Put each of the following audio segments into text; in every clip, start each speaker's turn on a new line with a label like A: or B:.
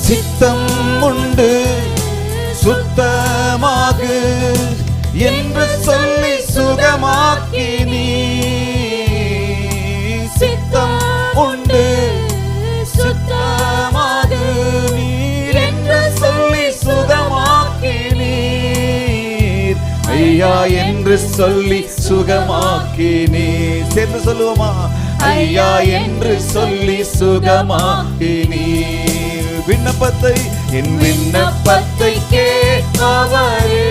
A: சித்தம் உண்டு சுத்தமாகு என்று சொல்லி சுகமாக்கி நீ. சித்தம் உண்டு சுத்தமாகு நீர் என்று சொல்லி சுகமாக்கி நீர். ஐயா என்று சொல்லி சுகமாக்கி நீர். சேர்ந்து சொல்லுவோமா? ஐயா என்று சொல்லி சுகமாக்கி நீர். விண்ணப்பத்தை என் விண்ணப்பத்தை கேட்பவரே.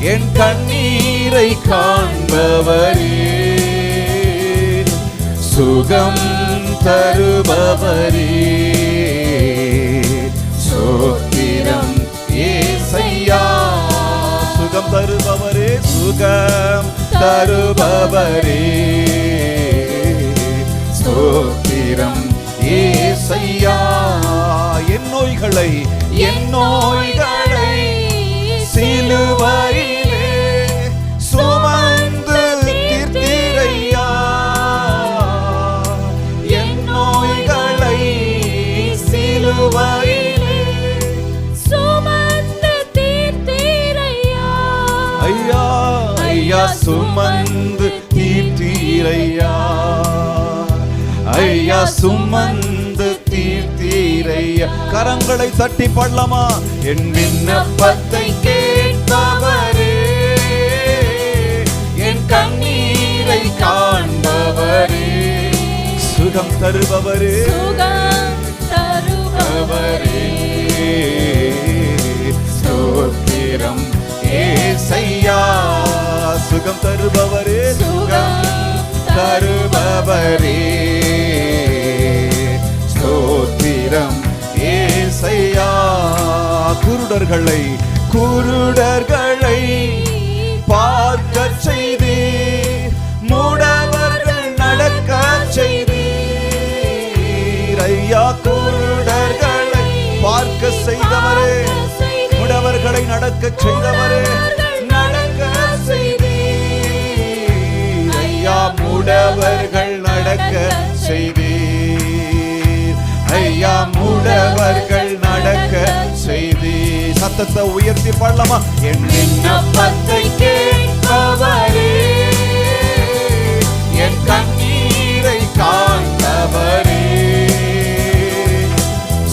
A: என் கண்ணீரை காண்பவரே. சுகம் தருபவரே. சோத்திரம் ஏசையா. சுகம் தருபவரே சுகம் தருபவரே. சோத்திரம் ஏ ஏசையா என் நோய்களை என் நோய்களை சிலுவையிலே சுமந்து தீர்த்தீரையா? என் நோய்களை சிலுவையிலே
B: சுமந்து தீர்த்தீரையா.
A: ஐயா ஐயா சுமந்து தீர்த்தீரையா? ஐயா சுமந்து தீர்த்தீரையா கரங்களை தட்டி பாடலாமா என் விண்ணப்பத்தை கேட்பவரே என் கண்ணீரை காண்பவரே. சுகம் தருபவரே
B: தருபவரே.
A: ஸ்தோத்திரம் ஏசையா. சுகம் தருபவரே சுகம் தருபவரே. குருடர்களை குருடர்களை பார்க்க செய்தி. மூடவர்கள் நடக்க செய்தீர் ஐயா குருடர்களை பார்க்க செய்தவரே. முடவர்களை நடக்க செய்தவரே. நடக்க செய்தி. ஐயா முடவர்கள் நடக்க செய்தி. சத்தத்தை உயர்த்தி பாடலாமா? என் விண்ணப்பத்தை கேட்பவரே என் கண்ணீரை காண்பவரே.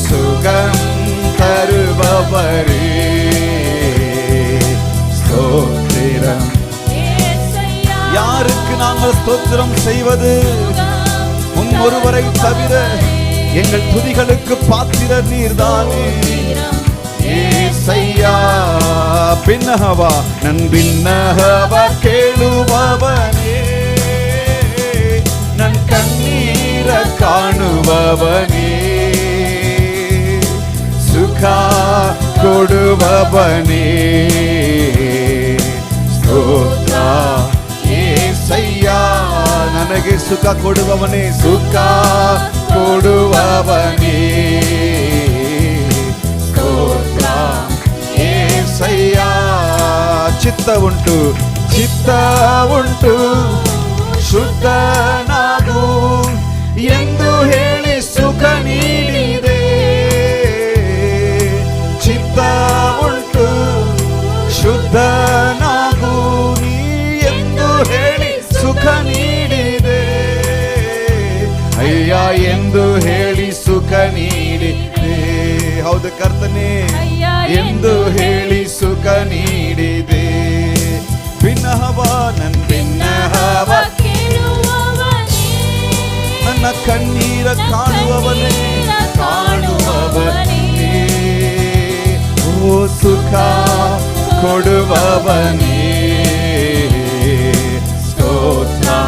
A: சுகம் தருபவரே ஸ்தோத்திரம். யாருக்கு நாங்கள் ஸ்தோத்திரம் செய்வது? உன் ஒருவரை தவிர எங்கள் துதிகளுக்கு பாத்திர நீர்தானே. ஏசையா பின்னகவா நன் பின்னகவா கேளுபவனே நன் கண்ணீர காணுபவனே ಸುಖಾ ಕೊಡುವವನೇ ಸ್ತೋತ್ರ ಏಸಯ್ಯ ನನಗೆ ಸುಖ ಕೊಡುವವನೇ ಸುಖ ಕೊಡುವವನೇ ಚಿತ್ತ ಉಂಟು ಚಿತ್ತ ಉಂಟು. ಶುದ್ಧನಾಗು ಎಂದು ಹೇಳಿ ಸುಖ ನೀಡಿದೆ. ಚಿತ್ತ ಉಂಟು ಶುದ್ಧನಾಗು ನೀ ಎಂದು ಹೇಳಿ ಸುಖ ನೀಡಿದೆ. ಅಯ್ಯ ಎಂದು ಹೇಳಿ ಸುಖ ನೀಡಿದೆ. ಹೌದು ಕರ್ತನೆ ಎಂದು ಹೇಳಿ ಸುಖ ನೀಡಿದೆ. கண்ணீர காணுவவனே காணுவவனே சுகா கொடுபவனே. ஸ்தோத்ரா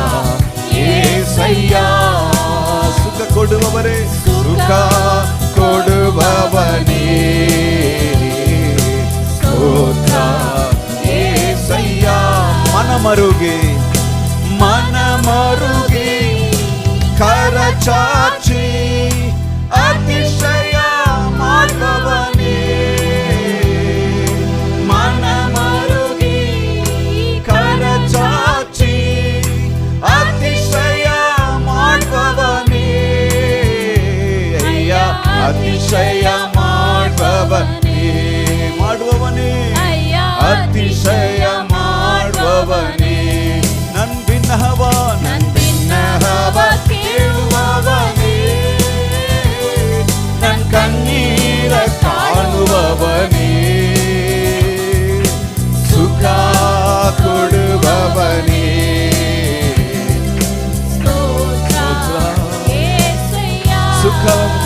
A: ஏசையா. சுக கொடுபவரே சுகா கொடுபவனே.
B: ஸ்தோத்ரா
A: ஏசையா. மனமருகே. సాక్షి అతిశయ మార్గవని మన మరుగి కరచాచి అతిశయ
B: మార్గవని అయ్యా
A: అతిశయ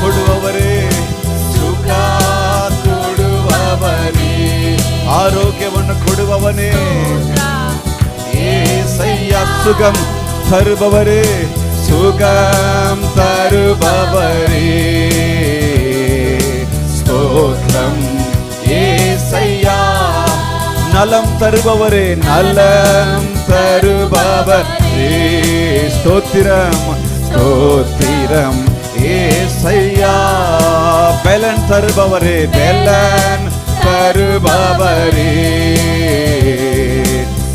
A: ಕೊಡುವವರೇ ಸುಖ ಕೊಡುವವನೇ ಆರೋಗ್ಯವನ್ನು ಕೊಡುವವನೇ ஏசையா சுகம் தருபவரே சுகம் தருபவரே ஸ்தோத்திரம் ஏசையா நலம் தருபவரே நலம் தருபவரே ஸ்தோத்திரம் ஸ்தோத்திரம் ஏசையா பெலன் தருபவரே பெலன் தருபவரே.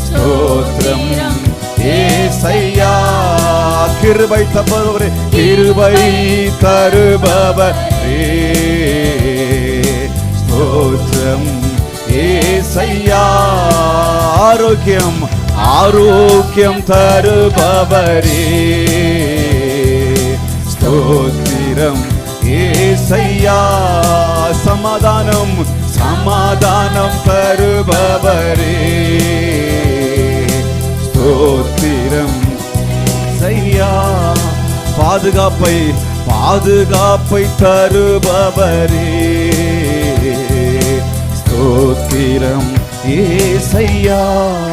A: ஸ்தோத்திரம். ஏசையா கிருபை தருபவரே கிருபை தருபவரே. ஸ்தோத்திரம். ஏசையா ஆரோக்கியம் ஆரோக்கியம் தருபவரே. ஸ்தோத்திரம். ஏசையா சமாதானம் சமாதானம் தருபவரே. ஸ்தோத்திரம். செய்யா பாதுகாப்பை பாதுகாப்பை தருபவரே. ஸ்தோத்திரம். ஏசையா